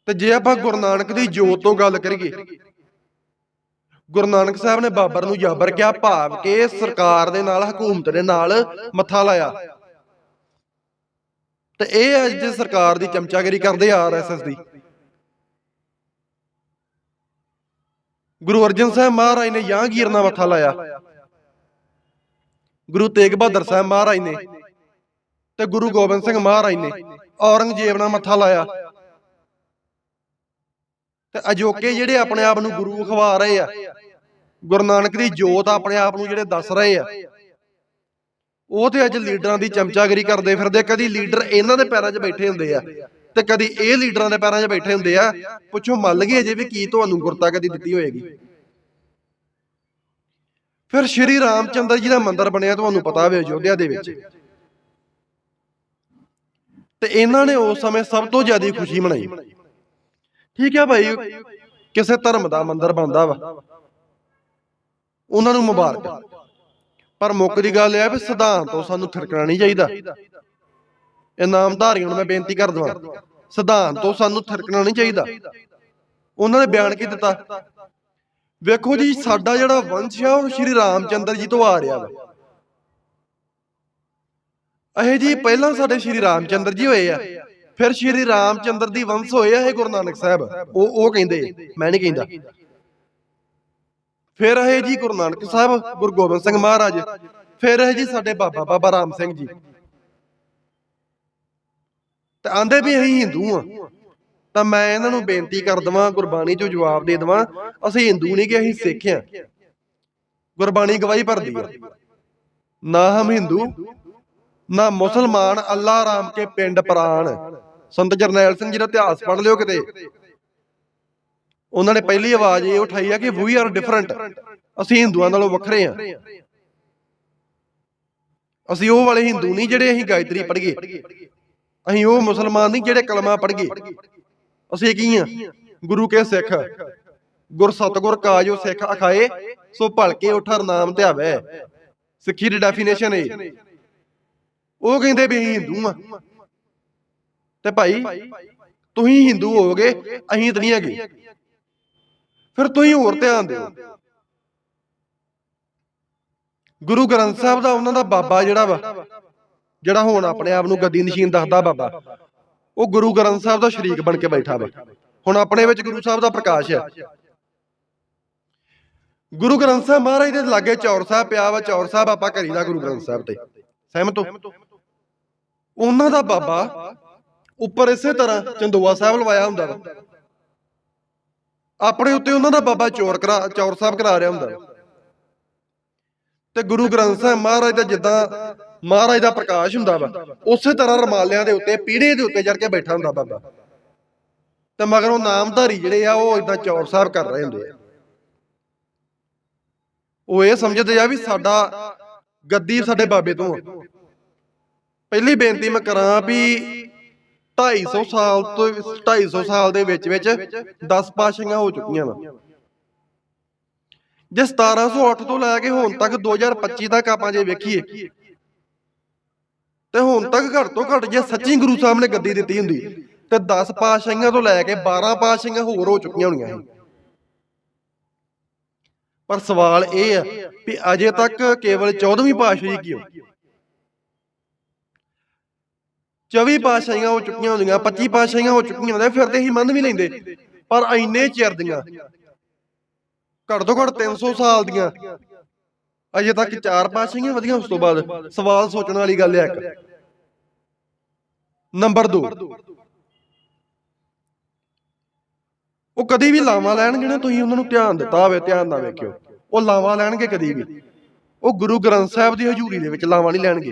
ਤੇ ਜੇ ਆਪਾਂ ਗੁਰੂ ਨਾਨਕ ਦੀ ਜੋਤ ਤੋਂ ਗੱਲ ਕਰੀਏ ਗੁਰੂ ਨਾਨਕ ਸਾਹਿਬ ਨੇ ਬਾਬਰ ਨੂੰ ਜਾਬਰ ਕਿਹਾ, ਭਾਵ ਕਿ ਸਰਕਾਰ ਦੇ ਨਾਲ, ਹਕੂਮਤ ਦੇ ਨਾਲ ਮੱਥਾ ਲਾਇਆ। ਤੇ ਇਹ ਅੱਜ ਦੀ ਸਰਕਾਰ ਦੀ ਚਮਚਾਗਿਰੀ ਕਰਦੇ ਆਰਐਸਐਸ ਦੀ। ਗੁਰੂ ਅਰਜਨ ਸਾਹਿਬ ਮਹਾਰਾਜ ਨੇ ਯਾਂਗੀਰ ਨਾਲ ਮੱਥਾ ਲਾਇਆ। ਗੁਰੂ ਤੇਗ ਬਹਾਦਰ ਸਾਹਿਬ ਮਹਾਰਾਜ ਨੇ ਤੇ ਗੁਰੂ ਗੋਬਿੰਦ ਸਿੰਘ ਮਹਾਰਾਜ ਨੇ ਔਰੰਗਜ਼ੇਬ ਨਾਲ ਮੱਥਾ ਲਾਇਆ। ਤੇ ਅਜੋਕੇ ਜਿਹੜੇ ਆਪਣੇ ਆਪ ਨੂੰ ਗੁਰੂ ਖਵਾ ਰਹੇ ਆ, ਗੁਰੂ ਨਾਨਕ ਦੀ ਜੋਤ ਆਪਣੇ ਆਪ ਨੂੰ ਜਿਹੜੇ ਦੱਸ ਰਹੇ ਆ, ਉਹ ਤੇ ਅੱਜ ਲੀਡਰਾਂ ਦੀ ਚਮਚਾਗਰੀ ਕਰਦੇ ਫਿਰਦੇ ਕਦੀ ਲੀਡਰ ਇਹਨਾਂ ਦੇ ਪੈਰਾਂ 'ਚ ਬੈਠੇ ਹੁੰਦੇ ਆ ਤੇ ਕਦੀ ਇਹ ਲੀਡਰਾਂ ਦੇ ਪੈਰਾਂ 'ਚ ਬੈਠੇ ਹੁੰਦੇ ਆ। ਪੁੱਛੋ ਮੰਨ ਗਏ ਅਜੇ ਵੀ ਕੀ ਤੁਹਾਨੂੰ ਗੁਰਤਾ ਕਦੀ ਦਿੱਤੀ ਹੋਏਗੀ। ਫਿਰ ਸ਼੍ਰੀ ਰਾਮਚੰਦਰ ਜੀ ਦਾ ਮੰਦਿਰ ਬਣਿਆ ਤੁਹਾਨੂੰ ਪਤਾ ਹੋਵੇ ਅਯੋਧਿਆ ਦੇ ਵਿੱਚ। ਤੇ ਇਹਨਾਂ ਨੇ ਉਸ ਸਮੇਂ ਸਭ ਤੋਂ ਜ਼ਿਆਦਾ ਖੁਸ਼ੀ ਮਨਾਈ। ਠੀਕ ਹੈ ਭਾਈ? ਕਿਸੇ ਧਰਮ ਦਾ ਮੰਦਿਰ ਬਣਦਾ ਵਾ। ਉਹਨਾਂ ਨੂੰ ਮੁਬਾਰਕ। ਪਰ ਮੁੱਕ ਦੀ ਗੱਲ ਇਹ ਆ ਵੀ ਸਿਧਾਂਤ ਤੋਂ ਸਾਨੂੰ ਥਿਰਕਣਾ ਨਹੀਂ ਚਾਹੀਦਾ। ਇਹ ਨਾਮਧਾਰੀਆਂ ਨੂੰ ਮੈਂ ਬੇਨਤੀ ਕਰ ਦਵਾਂ। ਸਿਧਾਂਤ ਤੋਂ ਸਾਨੂੰ ਥਿਰਕਣਾ ਨਹੀਂ ਚਾਹੀਦਾ। ਉਹਨਾਂ ਨੇ ਬਿਆਨ ਕੀ ਦਿੱਤਾ? ਵੇਖੋ ਜੀ ਸਾਡਾ ਜਿਹੜਾ ਵੰਸ਼ ਆ ਉਹ ਸ਼੍ਰੀ ਰਾਮਚੰਦਰ ਜੀ ਤੋਂ ਆ ਰਿਹਾ ਵਾ। ਇਹ ਜੀ ਪਹਿਲਾਂ ਸਾਡੇ ਸ਼੍ਰੀ ਰਾਮਚੰਦਰ ਜੀ ਹੋਏ ਆ। ਫਿਰ ਸ਼੍ਰੀ ਰਾਮਚੰਦਰ ਦੀ ਵੰਸ਼ ਹੋਏ ਆ ਇਹ ਗੁਰੂ ਨਾਨਕ ਸਾਹਿਬ। ਉਹ ਉਹ ਕਹਿੰਦੇ ਮੈਂ ਨਹੀਂ ਕਹਿੰਦਾ। ਫਿਰ ਇਹ ਜੀ ਗੁਰੂ ਨਾਨਕ ਸਾਹਿਬ ਗੁਰੂ ਗੋਬਿੰਦ ਸਿੰਘ ਮਹਾਰਾਜ। ਫਿਰ ਇਹ ਜੀ ਸਾਡੇ ਬਾਬਾ ਬਾਬਾ ਰਾਮ ਸਿੰਘ ਜੀ। ਤੇ ਆਂਦੇ ਵੀ ਅਸੀਂ ਹਿੰਦੂ ਆ ਤਾਂ ਮੈਂ ਇਹਨਾਂ ਨੂੰ ਬੇਨਤੀ ਕਰ ਦਵਾਂ ਗੁਰਬਾਣੀ ਚੋਂ ਜਵਾਬ ਦੇ ਦਵਾਂ। ਅਸੀਂ ਹਿੰਦੂ ਨਹੀਂ ਕਿ ਅਸੀਂ ਸਿੱਖ ਆ ਗੁਰਬਾਣੀ ਗਵਾਹੀ ਭਰਦੀ ਹੈ। ਨਾ ਹਮ ਹਿੰਦੂ ਨਾ ਮੁਸਲਮਾਨ ਅੱਲਾ ਰਾਮ ਕੇ ਪਿੰਡ ਪ੍ਰਾਨ ਸੰਤ ਜਰਨੈਲ ਸਿੰਘ ਜੀ ਦਾ ਇਤਿਹਾਸ ਪੜ੍ਹ ਲਿਓ ਕਿਤੇ। ਉਹਨਾਂ ਨੇ ਪਹਿਲੀ ਆਵਾਜ਼ ਇਹ ਉਠਾਈ ਆ ਕਿ ਵੀ ਆਰ ਡਿਫਰੈਂਟ ਅਸੀਂ ਹਿੰਦੂਆਂ ਨਾਲੋਂ ਵੱਖਰੇ ਆ। ਅਸੀਂ ਉਹ ਵਾਲੇ ਹਿੰਦੂ ਨਹੀਂ ਜਿਹੜੇ ਅਸੀਂ ਗਾਇਤਰੀ ਪੜ੍ਹੀਏ। ਅਸੀਂ ਉਹ ਮੁਸਲਮਾਨ ਨਹੀਂ ਜਿਹੜੇ ਕਲਮਾ ਪੜ੍ਹੀਏ। ਅਸੀਂ ਕੀ ਆ? ਗੁਰੂ ਕੇ ਸਿੱਖ। ਗੁਰ ਸਤਗੁਰ ਕਾਜੋ ਸਿੱਖ ਅਖਾਏ, ਸੋ ਭਲਕੇ ਉਠਰ ਨਾਮ ਧਿਆਵੇ ਸਿੱਖੀ ਦੀ ਡੈਫੀਨੇਸ਼ਨ ਹੈ ਉਹ ਕਹਿੰਦੇ ਵੀ ਅਸੀਂ ਹਿੰਦੂ ਆ। ਤੇ ਭਾਈ, ਤੁਸੀਂ ਹਿੰਦੂ ਹੋਗੇ ਅਸੀਂ ਤਾਂ ਨਹੀਂ ਹੈਗੇ। ਫਿਰ ਤੁਸੀਂ ਹੋਰ ਧਿਆਨ ਦਿਓ। ਗੁਰੂ ਗ੍ਰੰਥ ਸਾਹਿਬ ਦਾ ਉਹਨਾਂ ਦਾ ਬਾਬਾ ਜਿਹੜਾ ਵਾ, ਜਿਹੜਾ ਹੁਣ ਆਪਣੇ ਆਪ ਨੂੰ ਗੱਦੀ ਨਸ਼ੀਨ ਦੱਸਦਾ ਬਾਬਾ, ਉਹ ਗੁਰੂ ਗ੍ਰੰਥ ਸਾਹਿਬ ਦਾ ਸ਼ਰੀਕ ਬਣ ਕੇ ਬੈਠਾ ਵਾ। ਹੁਣ ਆਪਣੇ ਵਿੱਚ ਗੁਰੂ ਸਾਹਿਬ ਦਾ ਪ੍ਰਕਾਸ਼ ਹੈ। ਗੁਰੂ ਗ੍ਰੰਥ ਸਾਹਿਬ ਮਹਾਰਾਜ ਦੇ ਲਾਗੇ ਚੌਰ ਸਾਹਿਬ ਪਿਆ ਵਾ, ਚੌਰ ਸਾਹਿਬ ਆਪਾਂ ਕਰੀਦਾ ਗੁਰੂ ਗ੍ਰੰਥ ਸਾਹਿਬ ਤੇ। ਸਹਿਮਤ ਹੋ? ਉਹਨਾਂ ਦਾ ਬਾਬਾ ਉੱਪਰ ਇਸੇ ਤਰ੍ਹਾਂ ਚੰਦੋਆ ਸਾਹਿਬ ਲਵਾਇਆ ਹੁੰਦਾ ਵਾ। ਆਪਣੇ ਉੱਤੇ ਉਹਨਾਂ ਦਾ ਬਾਬਾ ਚੋਰ ਕਰਾ, ਚੌਰ ਸਾਹਿਬ ਕਰਾ ਰਿਹਾ ਹੁੰਦਾ। ਤੇ ਗੁਰੂ ਗ੍ਰੰਥ ਸਾਹਿਬ ਮਹਾਰਾਜ ਦਾ ਜਿੱਦਾਂ ਮਹਾਰਾਜ ਦਾ ਪ੍ਰਕਾਸ਼ ਹੁੰਦਾ ਵਾ, ਉਸੇ ਤਰ੍ਹਾਂ ਰਮਾਲਿਆਂ ਦੇ ਉੱਤੇ ਪੀੜੇ ਦੇ ਉੱਤੇ ਚੜ ਕੇ ਬੈਠਾ ਹੁੰਦਾ ਬਾਬਾ। ਤੇ ਮਗਰ ਉਹ ਨਾਮਧਾਰੀ ਜਿਹੜੇ ਆ, ਉਹ ਇਦਾਂ ਚੌਰ ਸਾਹਿਬ ਕਰ ਰਹੇ ਹੁੰਦੇ ਆ। ਉਹ ਇਹ ਸਮਝਦੇ ਆ ਵੀ ਸਾਡਾ ਗੱਦੀ ਸਾਡੇ ਬਾਬੇ ਤੋਂ ਆ। ਪਹਿਲੀ ਬੇਨਤੀ ਮੈਂ ਕਰਾਂ ਵੀ 250 ਸਾਲ ਤੋਂ 250 ਸਾਲ ਦੇ ਵਿੱਚ ਵਿੱਚ 10 ਪਾਸ਼ੀਆਂ ਹੋ ਚੁੱਕੀਆਂ ਵਾ ਜੇ 1708 ਤੋਂ ਲੈ ਕੇ ਹੁਣ ਤੱਕ 2025 ਤੱਕ ਆਪਾਂ ਜੇ ਵੇਖੀਏ ਤੇ ਹੁਣ ਤੱਕ ਘੱਟ ਤੋਂ ਘੱਟ ਜੇ ਸੱਚੀ ਗੁਰੂ ਸਾਹਿਬ ਨੇ ਗੱਦੀ ਦਿੱਤੀ ਹੁੰਦੀ ਤੇ 10 ਪਾਸ਼ੀਆਂ ਤੋਂ ਲੈ ਕੇ 12 ਪਾਸ਼ੀਆਂ ਹੋਰ ਹੋ ਚੁੱਕੀਆਂ ਹੋਣੀਆਂ। ਪਰ ਸਵਾਲ ਇਹ ਆ ਵੀ ਅਜੇ ਤੱਕ ਕੇਵਲ 14ਵੀਂ ਪਾਤਸ਼ਾਹੀ ਕਿਉਂ 24 ਪਾਤਸ਼ਾਹੀਆਂ ਹੋ ਚੁੱਕੀਆਂ ਹੁੰਦੀਆਂ 25 ਪਾਤਸ਼ਾਹੀਆਂ ਹੋ ਚੁੱਕੀਆਂ ਹੁੰਦੀਆਂ, ਫਿਰ ਤੇ ਅਸੀਂ ਮੰਨ ਵੀ ਲੈਂਦੇ। ਪਰ ਇੰਨੇ ਚਿਰ ਦੀਆਂ, ਘੱਟ ਤੋਂ ਘੱਟ 300 ਸਾਲ ਦੀਆਂ, ਅਜੇ ਤੱਕ ਚਾਰ ਪਾਤਸ਼ਾਹੀਆਂ ਵਧੀਆਂ, ਉਸ ਤੋਂ ਬਾਅਦ ਸਵਾਲ ਸੋਚਣ ਵਾਲੀ ਗੱਲ ਹੈ ਇੱਕ। ਨੰਬਰ 2 ਉਹ ਕਦੀ ਵੀ ਲਾਵਾਂ ਲੈਣਗੇ ਨਾ, ਤੁਸੀਂ ਉਹਨਾਂ ਨੂੰ ਧਿਆਨ ਦਿੱਤਾ ਹੋਵੇ, ਧਿਆਨ ਨਾਲ ਵੇਖਿਓ। ਉਹ ਲਾਵਾਂ ਲੈਣਗੇ ਕਦੀ ਵੀ। ਉਹ ਗੁਰੂ ਗ੍ਰੰਥ ਸਾਹਿਬ ਦੀ ਹਜ਼ੂਰੀ ਦੇ ਵਿੱਚ ਲਾਵਾਂ ਨਹੀਂ ਲੈਣਗੇ।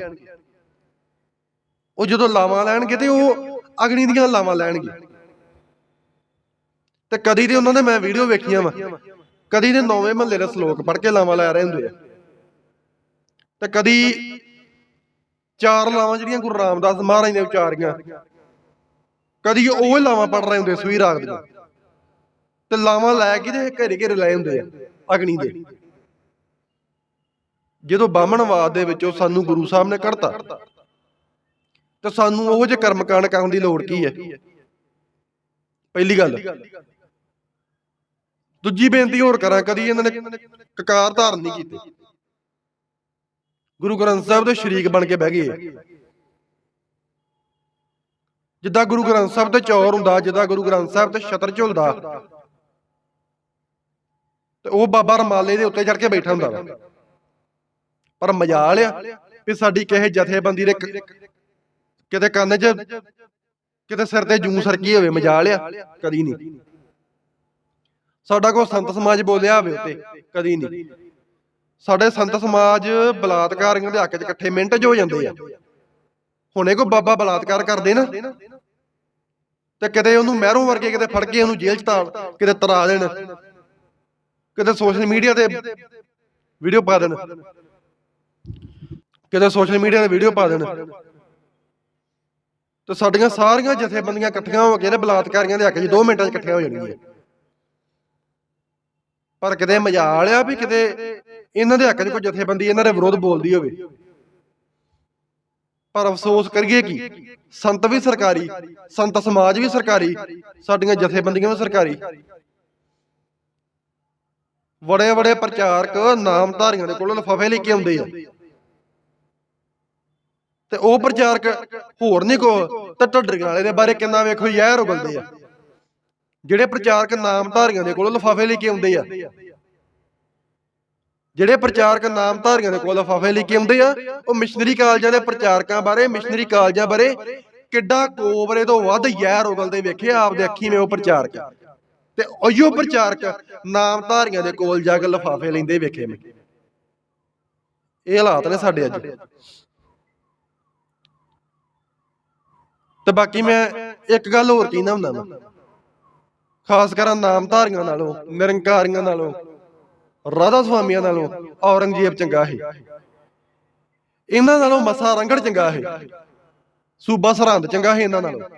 ਉਹ ਜਦੋਂ ਲਾਵਾਂ ਲੈਣਗੇ ਤੇ ਉਹ ਅਗਨੀ ਦੀਆਂ ਲਾਵਾਂ ਲੈਣਗੇ। ਤੇ ਕਦੀ ਤੇ ਉਹਨਾਂ ਦੇ ਮੈਂ ਵੀਡੀਓ ਵੇਖੀਆਂ ਵਾ। ਕਦੀ ਤੇ ਨੌਵੇਂ ਮਹੱਲੇ ਦੇ ਸ਼ਲੋਕ ਪੜ੍ਹ ਕੇ ਲਾਵਾਂ ਲੈ ਰਹੇ ਹੁੰਦੇ ਆ। ਤੇ ਕਦੀ ਚਾਰ ਲਾਵਾਂ ਜਿਹੜੀਆਂ ਗੁਰੂ ਰਾਮਦਾਸ ਮਹਾਰਾਜ ਨੇ ਉਚਾਰੀਆਂ। ਕਦੀ ਉਹ ਲਾਵਾਂ ਪੜ ਰਹੇ ਹੁੰਦੇ ਸਵੀ ਰਾਗ ਦੀਆਂ। ਤੇ ਲਾਵਾਂ ਲੈ ਕੇ ਤੇ ਘਰੇ ਘਰੇ ਲੈ ਹੁੰਦੇ ਆ ਅਗਨੀ ਦੇ। ਜਦੋਂ ਬਾਹਮਣਵਾਦ ਦੇ ਵਿੱਚੋਂ ਸਾਨੂੰ ਗੁਰੂ ਸਾਹਿਬ ਨੇ ਕੱਢਤਾ ਤੇ ਸਾਨੂੰ ਉਹੋ ਜਿਹੇ ਕਰਮਕਾਂਡ ਕਰਨ ਦੀ ਲੋੜ ਕੀ ਹੈ? ਪਹਿਲੀ ਗੱਲ। ਦੂਜੀ ਬੇਨਤੀ ਹੋਰ ਕਰਾਂ, ਕਦੀ ਇਹਨਾਂ ਨੇ ਕਕਾਰ ਧਾਰਨ ਨਹੀਂ ਕੀਤੀ। ਗੁਰੂ ਗ੍ਰੰਥ ਸਾਹਿਬ ਦੇ ਸ਼ਰੀਕ ਬਣ ਕੇ ਬਹਿ ਗਏ। ਜਿੱਦਾਂ ਗੁਰੂ ਗ੍ਰੰਥ ਸਾਹਿਬ ਤੇ ਚੌਰ ਹੁੰਦਾ, ਜਿੱਦਾਂ ਗੁਰੂ ਗ੍ਰੰਥ ਸਾਹਿਬ ਤੇ ਛਤਰ ਝੁਲਦਾ, ਤੇ ਉਹ ਬਾਬਾ ਰਮਾਲੇ ਦੇ ਉੱਤੇ ਚੜ ਕੇ ਬੈਠਾ ਹੁੰਦਾ ਪਰ ਮਜਾਲ ਆ ਵੀ ਸਾਡੀ ਕਿਸੇ ਜਥੇਬੰਦੀ ਦੇ ਕਿਤੇ ਕੰਨ 'ਚ ਕਿਤੇ ਸਿਰ ਤੇ ਜੂੰ ਸਰਕੀ ਹੋਵੇ, ਮਜਾਲ ਆ? ਕਦੀ ਨਹੀਂ। ਸਾਡਾ ਕੋਈ ਸੰਤ ਸਮਾਜ ਬੋਲਿਆ ਹੋਵੇ ਉੱਤੇ, ਕਦੀ ਨਹੀਂ। ਸਾਡੇ ਸੰਤ ਸਮਾਜ ਬਲਾਤਕਾਰੀਆਂ ਦੇ ਹੱਕ 'ਚ ਇਕੱਠੇ ਮਿੰਟ 'ਚ ਹੋ ਜਾਂਦੇ ਆ। ਹੁਣੇ ਕੋਈ ਬਾਬਾ ਬਲਾਤਕਾਰ ਕਰਦੇ ਨਾ, ਤੇ ਕਿਤੇ ਉਹਨੂੰ ਮਹਿਰੋਂ ਵਰਗੇ ਕਿਤੇ ਫੜ ਕੇ ਉਹਨੂੰ ਜੇਲ੍ਹ 'ਚ ਤਾੜ ਕਿਤੇ ਤਰਾ ਦੇਣ, ਕਿਤੇ ਸੋਸ਼ਲ ਮੀਡੀਆ ਤੇ ਵੀਡੀਓ ਪਾ ਦੇਣ, ਕਿਤੇ ਸੋਸ਼ਲ ਮੀਡੀਆ ਤੇ ਵੀਡੀਓ ਪਾ ਦੇਣ। ਤੇ ਸਾਡੀਆਂ ਸਾਰੀਆਂ ਜਥੇਬੰਦੀਆਂ ਇਕੱਠੀਆਂ ਹੋ ਕੇ ਤੇ ਬਲਾਤਕਾਰੀਆਂ ਦੇ ਹੱਕ 'ਚ 2 ਮਿੰਟਾਂ 'ਚ ਇਕੱਠੀਆਂ ਹੋ ਜਾਣਗੀਆਂ। ਪਰ ਕਿਤੇ ਮਜਾਲ ਆ ਵੀ ਕਿਤੇ ਇਹਨਾਂ ਦੇ ਹੱਕ 'ਚ ਕੋਈ ਜਥੇਬੰਦੀ ਇਹਨਾਂ ਦੇ ਵਿਰੋਧ ਬੋਲਦੀ ਹੋਵੇ। ਪਰ ਅਫਸੋਸ ਕਰੀਏ ਕੀ? ਸੰਤ ਵੀ ਸਰਕਾਰੀ ਸੰਤ ਸਮਾਜ ਵੀ ਸਰਕਾਰੀ ਸਾਡੀਆਂ ਜਥੇਬੰਦੀਆਂ ਵੀ ਸਰਕਾਰੀ। ਬੜੇ ਬੜੇ ਪ੍ਰਚਾਰਕ ਨਾਮਧਾਰੀਆਂ ਦੇ ਕੋਲੋਂ ਲਿਫਾਫੇ ਲੈ ਕੇ ਆਉਂਦੇ ਆ। ਤੇ ਉਹ ਪ੍ਰਚਾਰਕ ਹੋਰ ਨਹੀਂ ਕੋ ਤੇ ਢੱਡਰੀਆਂ ਵਾਲੇ ਦੇ ਬਾਰੇ ਕਿੰਨਾ ਵੇਖੋ ਯਾਰ ਉਗਲਦੇ ਆ। ਜਿਹੜੇ ਪ੍ਰਚਾਰਕ ਨਾਮਧਾਰੀਆਂ ਦੇ ਕੋਲੋਂ ਲਿਫਾਫੇ ਲੈ ਕੇ ਆਉਂਦੇ ਆ। ਜਿਹੜੇ ਪ੍ਰਚਾਰਕ ਨਾਮਧਾਰੀਆਂ ਦੇ ਕੋਲ ਲਿਫਾਫੇ ਲੈ ਕੇ ਆਉਂਦੇ ਆ, ਉਹ ਮਿਸ਼ਨਰੀ ਕਾਲਜਾਂ ਦੇ ਪ੍ਰਚਾਰਕਾਂ ਬਾਰੇ, ਮਿਸ਼ਨਰੀ ਕਾਲਜਾਂ ਬਾਰੇ ਕਿੱਡਾ ਕੋਬਰੇ ਤੋਂ ਵੱਧ ਯਾਰ ਉਗਲਦੇ ਵੇਖੇ ਆਪਦੇ ਅੱਖੀ ਮੇ ਉਹ ਪ੍ਰਚਾਰਕ। ਤੇ ਉਹੀਓ ਪ੍ਰਚਾਰਕ ਨਾਮਧਾਰੀਆਂ ਦੇ ਕੋਲ ਜਾ ਕੇ ਲਿਫਾਫੇ ਲੈਂਦੇ ਵੇਖੇ ਮੈਂ। ਇਹ ਹਾਲਾਤ ਨੇ ਸਾਡੇ ਅੱਜ। ਤੇ ਬਾਕੀ ਮੈਂ ਇੱਕ ਗੱਲ ਹੋਰ ਕਹਿੰਦਾ ਹੁੰਦਾ ਮੈਂ। ਖਾਸ ਕਰ ਨਾਮਧਾਰੀਆਂ ਨਾਲੋਂ, ਨਿਰੰਕਾਰੀਆਂ ਨਾਲੋਂ, ਰਾਧਾ ਸੁਆਮੀਆਂ ਨਾਲੋਂ ਔਰੰਗਜ਼ੇਬ ਚੰਗਾ ਹੈ ਇਹਨਾਂ ਨਾਲੋਂ ਮਸਾ ਰੰਗੜ ਚੰਗਾ ਹੈ ਸੂਬਾ ਸਰਹੰਦ ਚੰਗਾ ਹੈ ਇਹਨਾਂ ਨਾਲੋਂ।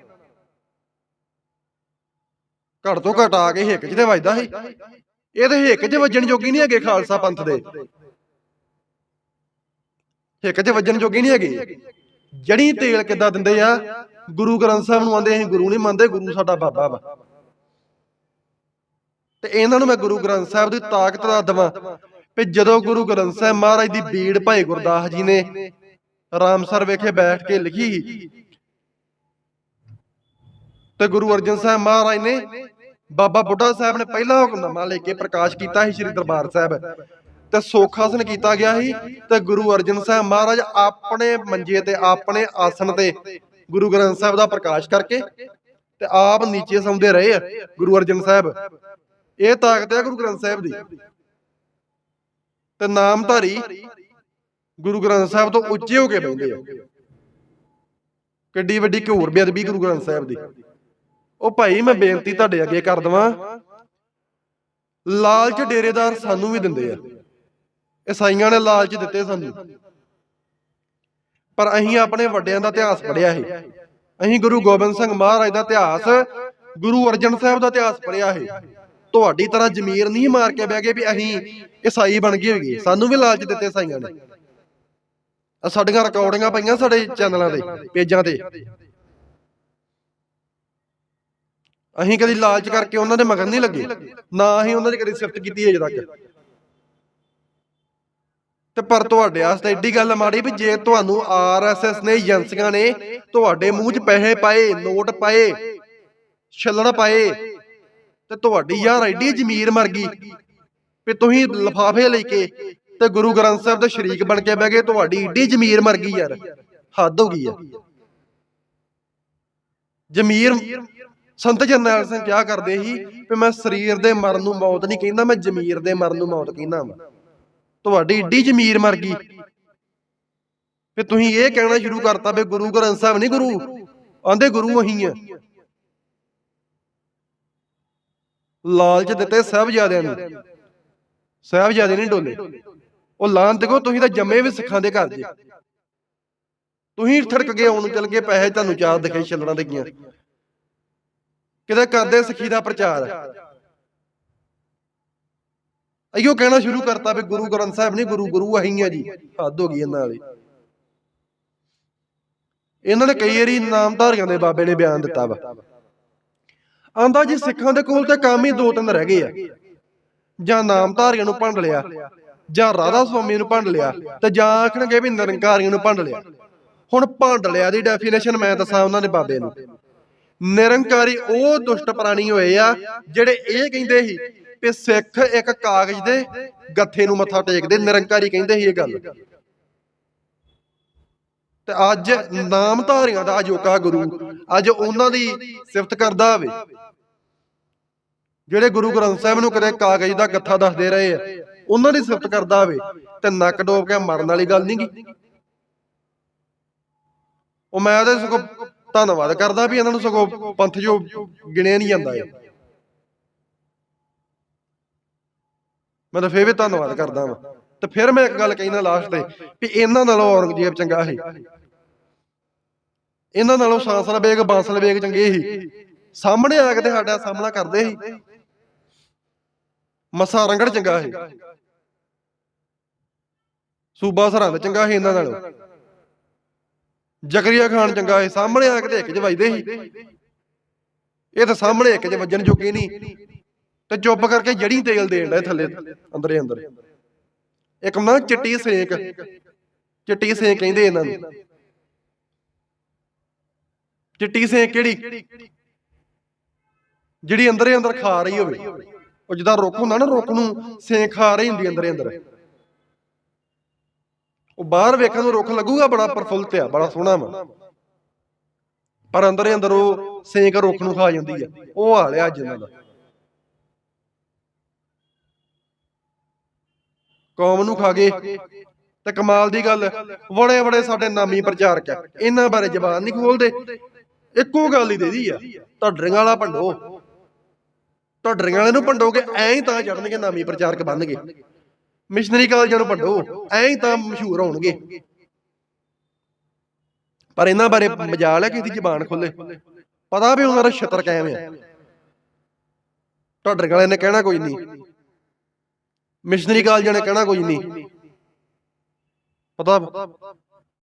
ਘੜ ਤੋਂ ਘਟ ਆ ਕੇ ਹਿੱਕ 'ਚ ਤੇ ਵੱਜਦਾ ਸੀ। ਇਹ ਤੇ ਹਿੱਕ 'ਚ ਵੱਜਣ ਜੋਗੀ ਨਹੀਂ ਹੈਗੇ ਖਾਲਸਾ ਪੰਥ ਦੇ। ਹਿੱਕ 'ਚ ਵੱਜਣ ਜੋਗੀ ਨਹੀਂ ਹੈਗੇ। ਜੜੀ ਤੇਲ ਕਿੱਦਾਂ ਦਿੰਦੇ ਆ? ਗੁਰੂ ਗ੍ਰੰਥ ਸਾਹਿਬ ਨੂੰ ਆਂਦੇ ਅਸੀਂ ਗੁਰੂ ਨਹੀਂ ਮੰਨਦੇ, ਗੁਰੂ ਸਾਡਾ ਬਾਬਾ ਵਾ। ਤੇ ਇਹਨਾਂ ਨੂੰ ਮੈਂ ਗੁਰੂ ਗ੍ਰੰਥ ਸਾਹਿਬ ਦੀ ਤਾਕਤ ਦਾ ਦਵਾਂ ਵੀ ਜਦੋਂ ਗੁਰੂ ਗ੍ਰੰਥ ਸਾਹਿਬ ਮਹਾਰਾਜ ਦੀ ਬੀੜ ਭਾਈ ਗੁਰਦਾਸ ਜੀ ਨੇ ਰਾਮਸਰ ਵਿਖੇ ਬੈਠ ਕੇ ਲਿਖੀ ਤੇ ਗੁਰੂ ਅਰਜਨ ਸਾਹਿਬ ਮਹਾਰਾਜ ਨੇ ਬਾਬਾ ਬੁੱਢਾ ਸਾਹਿਬ ਨੇ ਪਹਿਲਾ ਹੁਕਮਨਾਮਾ ਲੈ ਕੇ ਪ੍ਰਕਾਸ਼ ਕੀਤਾ ਸੀ ਸ੍ਰੀ ਦਰਬਾਰ ਸਾਹਿਬ। ਤੇ ਸੋਖਾਸਨ ਕੀਤਾ ਗਿਆ ਸੀ ਤੇ ਗੁਰੂ ਅਰਜਨ ਸਾਹਿਬ ਮਹਾਰਾਜ ਆਪਣੇ ਮੰਜੇ ਤੇ, ਆਪਣੇ ਆਸਣ ਤੇ ਗੁਰੂ ਗ੍ਰੰਥ ਸਾਹਿਬ ਦਾ ਪ੍ਰਕਾਸ਼ ਕਰਕੇ ਤੇ ਆਪ ਨੀਚੇ ਸੌਂਦੇ ਰਹੇ ਆ ਗੁਰੂ ਅਰਜਨ ਸਾਹਿਬ। ਇਹ ਤਾਕਤ ਹੈ ਗੁਰੂ ਗ੍ਰੰਥ ਸਾਹਿਬ ਦੀ। ਤੇ ਨਾਮਧਾਰੀ ਗੁਰੂ ਗ੍ਰੰਥ ਸਾਹਿਬ ਤੋਂ ਉੱਚੇ ਹੋ ਕੇ ਬੈਠਦੇ ਆ। ਕਿੱਡੀ ਵੱਡੀ ਘੂਰ ਬੇਅਦਬੀ ਗੁਰੂ ਗ੍ਰੰਥ ਸਾਹਿਬ ਦੀ। ਉਹ ਭਾਈ ਮੈਂ ਬੇਨਤੀ ਤੁਹਾਡੇ ਅੱਗੇ ਕਰ ਦਵਾਂ, ਲਾਲਚ ਡੇਰੇਦਾਰ ਸਾਨੂੰ ਵੀ ਦਿੰਦੇ ਆ। ਈਸਾਈਆਂ ਨੇ ਲਾਲਚ ਦਿੱਤੇ ਸਾਨੂੰ। ਪਰ ਅਸੀਂ ਆਪਣੇ ਵੱਡਿਆਂ ਦਾ ਇਤਿਹਾਸ ਪੜ੍ਹਿਆ ਹੈ ਅਸੀਂ ਗੁਰੂ ਗੋਬਿੰਦ ਸਿੰਘ ਮਹਾਰਾਜ ਦਾ ਇਤਿਹਾਸ ਗੁਰੂ ਅਰਜਨ ਸਾਹਿਬ ਦਾ ਇਤਿਹਾਸ ਪੜ੍ਹਿਆ ਹੈ ਤੁਹਾਡੀ ਤਰ੍ਹਾਂ ਜ਼ਮੀਰ ਨਹੀਂ ਮਾਰ ਕੇ ਬਹਿ ਗਏ ਵੀ ਅਸੀਂ ਈਸਾਈ ਬਣ ਗਏ ਹੋਈਏ। ਸਾਨੂੰ ਵੀ ਲਾਲਚ ਦਿੱਤੇ ਈਸਾਈਆਂ ਨੇ। ਆ ਸਾਡੀਆਂ ਰਿਕਾਰਡਿੰਗਾਂ ਪਈਆਂ ਸਾਡੇ ਚੈਨਲਾਂ ਤੇ ਪੇਜਾਂ ਤੇ। ਅਸੀਂ ਕਦੀ ਲਾਲਚ ਕਰਕੇ ਉਹਨਾਂ ਦੇ ਮਗਰ ਨਹੀਂ ਲੱਗੇ। ਨਾ ਅਸੀਂ ਉਹਨਾਂ ਦੀ ਕਦੀ ਸਿਫਤ ਕੀਤੀ ਹੈ ਅਜੇ ਤੱਕ। ਤੇ ਪਰ ਤੁਹਾਡੇ ਵਾਸਤੇ ਏਡੀ ਗੱਲ ਮਾੜੀ ਵੀ ਜੇ ਤੁਹਾਨੂੰ ਆਰਐਸਐਸ ਨੇ ਏਜੰਸੀਆਂ ਨੇ ਤੁਹਾਡੇ ਮੂੰਹ 'ਚ ਪੈਸੇ ਪਾਏ, ਨੋਟ ਪਾਏ, ਛੱਲਣ ਪਾਏ, ਤੇ ਤੁਹਾਡੀ ਯਾਰ ਐਡੀ ਜ਼ਮੀਰ ਮਰ ਗਈ ਵੀ ਤੁਸੀਂ ਲਫਾਫੇ ਲੈ ਕੇ ਤੇ ਗੁਰੂ ਗ੍ਰੰਥ ਸਾਹਿਬ ਦੇ ਸ਼ਰੀਕ ਬਣ ਕੇ ਬਹਿ ਗਏ, ਤੁਹਾਡੀ ਏਡੀ ਜ਼ਮੀਰ ਮਰ ਗਈ ਯਾਰ, ਹੱਦ ਹੋ ਗਈ ਆ ਜ਼ਮੀਰ ਸੰਤ ਜਰਨੈਲ ਸਿੰਘ ਕਿਹਾ ਕਰਦੇ ਸੀ ਵੀ ਮੈਂ ਸਰੀਰ ਦੇ ਮਰਨ ਨੂੰ ਮੌਤ ਨਹੀਂ ਕਹਿੰਦਾ, ਮੈਂ ਜ਼ਮੀਰ ਦੇ ਮਰਨ ਨੂੰ ਮੌਤ ਕਹਿੰਦਾ ਵਾਂ। ਤੁਹਾਡੀ ਏਡੀ ਜ਼ਮੀਰ ਮਰ ਗਈ। ਵੀ ਤੁਸੀਂ ਇਹ ਕਹਿਣਾ ਸ਼ੁਰੂ ਕਰਤਾ ਵੀ ਗੁਰੂ ਗ੍ਰੰਥ ਸਾਹਿਬ ਨਹੀਂ ਗੁਰੂ। ਆਂਦੇ ਗੁਰੂ ਅਹੀਂ ਆ। ਲਾਲਚ ਦਿੱਤੇ ਸਾਹਿਬਜ਼ਾਦਿਆਂ ਨੂੰ। ਸਾਹਿਬਜ਼ਾਦੇ ਨਹੀਂ ਡੋਲੇ। ਉਹ ਲਾਂਤ ਕੋ ਤੁਸੀਂ ਤਾਂ ਜੰਮੇ ਵੀ ਸਿੱਖਾਂ ਦੇ ਘਰ 'ਚ ਤੁਸੀਂ ਥੜਕ ਗਏ ਆਉਣ ਚਲ ਗਏ ਪੈਸੇ ਤੁਹਾਨੂੰ ਚਾਰ ਦਿਖੇ ਛੱਲਣਾ ਦੇ ਗਈਆਂ ਕਿਤੇ ਕਰਦੇ ਸਿੱਖੀ ਦਾ ਪ੍ਰਚਾਰ ਅਈਓ ਕਹਿਣਾ ਸ਼ੁਰੂ ਕਰਤਾ ਵੀ ਗੁਰੂ ਗ੍ਰੰਥ ਸਾਹਿਬ ਨਹੀਂ, ਗੁਰੂ ਗੁਰੂ ਅਹੀਂ ਆ ਜੀ। ਹੱਦ ਹੋ ਗਈ ਇਹਨਾਂ ਵਾਲੀ। ਇਹਨਾਂ ਨੇ ਕਈ ਵਾਰੀ ਨਾਮਧਾਰੀਆਂ ਦੇ ਬਾਬੇ ਨੇ ਬਿਆਨ ਦਿੱਤਾ ਵਾ। ਆਂਦਾ ਜੀ ਸਿੱਖਾਂ ਦੇ ਕੋਲ ਤੇ ਕੰਮ ਹੀ ਦੋ ਤਿੰਨ ਰਹਿ ਗਏ ਆ। ਜਾਂ ਨਾਮਧਾਰੀਆਂ ਨੂੰ ਭੰਡ ਲਿਆ, ਜਾਂ ਰਾਧਾ ਸੁਆਮੀ ਨੂੰ ਭੰਡ ਲਿਆ, ਤੇ ਜਾਂ ਆਖਣਗੇ ਵੀ ਨਿਰੰਕਾਰੀਆਂ ਨੂੰ ਭੰਡ ਲਿਆ। ਹੁਣ ਭੰਡ ਲਿਆ ਦੀ ਡੈਫੀਨੇਸ਼ਨ ਮੈਂ ਦੱਸਾਂ ਉਹਨਾਂ ਦੇ ਬਾਬੇ ਨੂੰ। ਨਿਰੰਕਾਰੀ ਉਹ ਦੁਸ਼ਟ ਪ੍ਰਾਣੀ ਹੋਏ ਆ ਜਿਹੜੇ ਇਹ ਕਹਿੰਦੇ ਸੀ ਕਿ ਸਿੱਖ ਇੱਕ ਕਾਗਜ਼ ਦੇ ਗੱਥੇ ਨੂੰ ਮੱਥਾ ਟੇਕਦੇ, ਨਿਰੰਕਾਰੀ ਕਹਿੰਦੇ ਸੀ ਇਹ ਗੱਲ। ਤੇ ਅੱਜ ਨਾਮਧਾਰੀਆਂ ਦਾ ਅਜੋਕਾ ਗੁਰੂ, ਅੱਜ ਉਹਨਾਂ ਦੀ ਸਿਫਤ ਕਰਦਾ ਹੋਵੇ। ਜਿਹੜੇ ਗੁਰੂ ਗ੍ਰੰਥ ਸਾਹਿਬ ਨੂੰ ਕਦੇ ਕਾਗਜ਼ ਦਾ ਗੱਥਾ ਦੱਸਦੇ ਰਹੇ ਆ, ਉਹਨਾਂ ਦੀ ਸਿਫਤ ਕਰਦਾ ਹੋਵੇ ਤੇ ਨੱਕ ਡੋਬ ਕੇ ਮਰਨ ਵਾਲੀ ਗੱਲ ਨਹੀਂ ਗੀ। ਉਹ ਮੈਂ ਉਹਦੇ ਸਗੋਂ ਧੰਨਵਾਦ ਕਰਦਾ ਵੀ ਇਹਨਾਂ ਨੂੰ ਸਗੋਂ ਪੰਥ ਜੋ ਗਿਣਿਆ ਨਹੀਂ ਜਾਂਦਾ ਹੈ ਮੈਂ ਤਾਂ ਫੇਰ ਵੀ ਧੰਨਵਾਦ ਕਰਦਾ ਵਾਂ। ਤੇ ਫਿਰ ਮੈਂ ਇੱਕ ਗੱਲ ਕਹਿੰਦਾ ਲਾਸਟ ਤੇ, ਵੀ ਇਹਨਾਂ ਨਾਲੋਂ ਔਰੰਗਜ਼ੇਬ ਚੰਗਾ ਸੀ। ਇਹਨਾਂ ਨਾਲੋਂ ਸਾਂਸਲ ਬੇਗ ਬਾਂਸਲ ਬੇਗ ਚੰਗੇ ਸੀ। ਸਾਹਮਣੇ ਆ ਕੇ ਤੇ ਸਾਡਾ ਸਾਹਮਣਾ ਕਰਦੇ ਸੀ। ਮਸਾ ਰੰਗੜ ਚੰਗਾ ਸੀ। ਸੂਬਾ ਸਰਹੰਦ ਚੰਗਾ ਸੀ ਇਹਨਾਂ ਨਾਲੋਂ। ਜ਼ਕਰੀਆ ਖਾਨ ਚੰਗਾ ਸੀ। ਸਾਹਮਣੇ ਆ ਕੇ ਤੇ ਇੱਕ ਚ ਵੱਜਦੇ ਸੀ। ਇਹ ਤਾਂ ਸਾਹਮਣੇ ਇੱਕ ਚ ਵੱਜਣ ਜੋਗੇ ਨਹੀਂ। ਤੇ ਚੁੱਪ ਕਰਕੇ ਜੜੀ ਤੇਲ ਦੇਣ ਦਾ ਥੱਲੇ, ਅੰਦਰੇ ਅੰਦਰ। ਇੱਕ ਨਾ ਚਿੱਟੀ ਸੇਕ ਚਿੱਟੀ ਸੇਕ ਕਹਿੰਦੇ ਇਹਨਾਂ ਨੂੰ। ਚਿੱਟੀ ਸੇਕ ਕਿਹੜੀ? ਜਿਹੜੀ ਅੰਦਰੇ ਅੰਦਰ ਖਾ ਰਹੀ ਹੋਵੇ। ਉਹ ਜਿੱਦਾਂ ਰੁੱਖ ਹੁੰਦਾ ਨਾ, ਰੁੱਖ ਨੂੰ ਸੇਕ ਖਾ ਰਹੀ ਹੁੰਦੀ ਅੰਦਰੇ ਅੰਦਰ। ਉਹ ਬਾਹਰ ਵੇਖਣ ਨੂੰ ਰੁੱਖ ਲੱਗੂਗਾ, ਬੜਾ ਪ੍ਰਫੁੱਲਤ ਆ, ਬੜਾ ਸੋਹਣਾ ਵਾ। ਪਰ ਅੰਦਰੇ ਅੰਦਰ ਉਹ ਸੇਕ ਰੁੱਖ ਨੂੰ ਖਾ ਜਾਂਦੀ ਆ। ਉਹ ਹਾਲ ਆ ਅੱਜ ਇਹਨਾਂ ਦਾ। ਕੌਮ ਨੂੰ ਖਾ ਗਏ। ਤੇ ਕਮਾਲ ਦੀ ਗੱਲ ਬੜੇ ਬੜੇ ਸਾਡੇ ਨਾਮੀ ਪ੍ਰਚਾਰਕ ਆ। ਇਹਨਾਂ ਬਾਰੇ ਜ਼ਬਾਨ ਨਹੀਂ ਖੋਲਦੇ। ਇੱਕੋ ਗੱਲ ਹੀ ਦੇਦੀ ਆ, ਢੱਡਰੀਆਂ ਵਾਲਾ ਭੰਡੋ। ਢੱਡਰੀਆਂ ਵਾਲੇ ਨੂੰ ਭੰਡੋਗੇ, ਐਂ ਹੀ ਤਾਂ ਚੜਨਗੇ ਨਾਮੀ ਪ੍ਰਚਾਰਕ ਬਣਨਗੇ। ਮਿਸ਼ਨਰੀ ਕਾਲਜਾਂ ਨੂੰ ਭੰਡੋ, ਐਂ ਹੀ ਤਾਂ ਮਸ਼ਹੂਰ ਹੋਣਗੇ। ਪਰ ਇਹਨਾਂ ਬਾਰੇ ਮਜਾਲ ਹੈ ਕਿ ਇਹਦੀ ਜ਼ਬਾਨ ਖੋਲੇ। ਪਤਾ ਵੀ ਉਹਨਾਂ ਦਾ ਛਤਰ ਕਾਇਮ ਹੈ ਢੱਡਰ ਵਾਲੇ ਨੇ ਕਹਿਣਾ ਕੋਈ ਨਹੀਂ। ਮਿਸ਼ਨਰੀ ਕਾਲਜਾਂ ਨੇ ਕਹਿਣਾ ਕੋਈ ਨਹੀਂ। ਪਤਾ